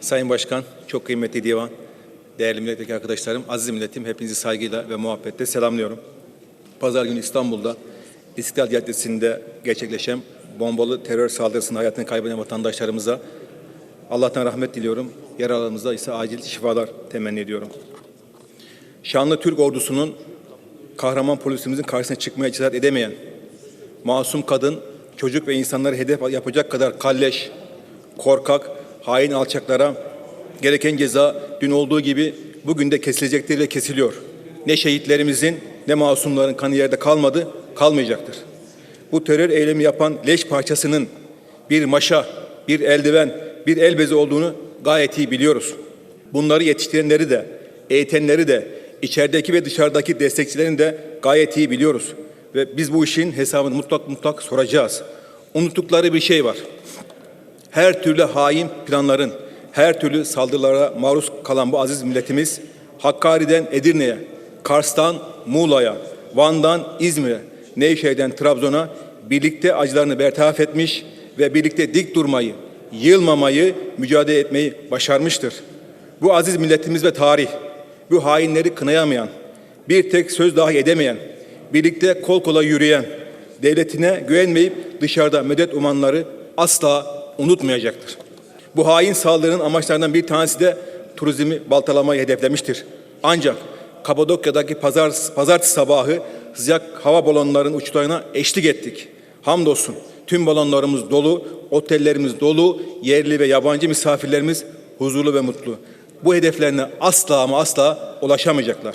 Sayın Başkan, çok kıymetli divan, değerli milletvekili arkadaşlarım, aziz milletim, hepinizi saygıyla ve muhabbetle selamlıyorum. Pazar günü İstanbul'da İstiklal Caddesi'nde gerçekleşen bombalı terör saldırısında hayatını kaybeden vatandaşlarımıza Allah'tan rahmet diliyorum. Yaralarımıza ise acil şifalar temenni ediyorum. Şanlı Türk ordusunun kahraman polisimizin karşısına çıkmaya cesaret edemeyen masum kadın, çocuk ve insanları hedef yapacak kadar kalleş, korkak, hain alçaklara gereken ceza dün olduğu gibi bugün de kesilecektir ve kesiliyor. Ne şehitlerimizin ne masumların kanı yerde kalmadı, kalmayacaktır. Bu terör eylemi yapan leş parçasının bir maşa, bir eldiven, bir el bezi olduğunu gayet iyi biliyoruz. Bunları yetiştirenleri de, eğitenleri de, içerideki ve dışarıdaki destekçilerini de gayet iyi biliyoruz. Ve biz bu işin hesabını mutlak mutlak soracağız. Unuttukları bir şey var. Her türlü hain planların, her türlü saldırılara maruz kalan bu aziz milletimiz Hakkari'den Edirne'ye, Kars'tan Muğla'ya, Van'dan İzmir'e, Nevşehir'den Trabzon'a birlikte acılarını bertaraf etmiş ve birlikte dik durmayı, yılmamayı, mücadele etmeyi başarmıştır. Bu aziz milletimiz ve tarih, bu hainleri kınayamayan, bir tek söz dahi edemeyen, birlikte kol kola yürüyen, devletine güvenmeyip dışarıda medet umanları asla unutmayacaktır. Bu hain saldırının amaçlarından bir tanesi de turizmi baltalamayı hedeflemiştir. Ancak Kapadokya'daki pazar, pazartesi sabahı sıcak hava balonlarının uçlarına eşlik ettik. Hamdolsun tüm balonlarımız dolu, otellerimiz dolu, yerli ve yabancı misafirlerimiz huzurlu ve mutlu. Bu hedeflerine asla ama asla ulaşamayacaklar.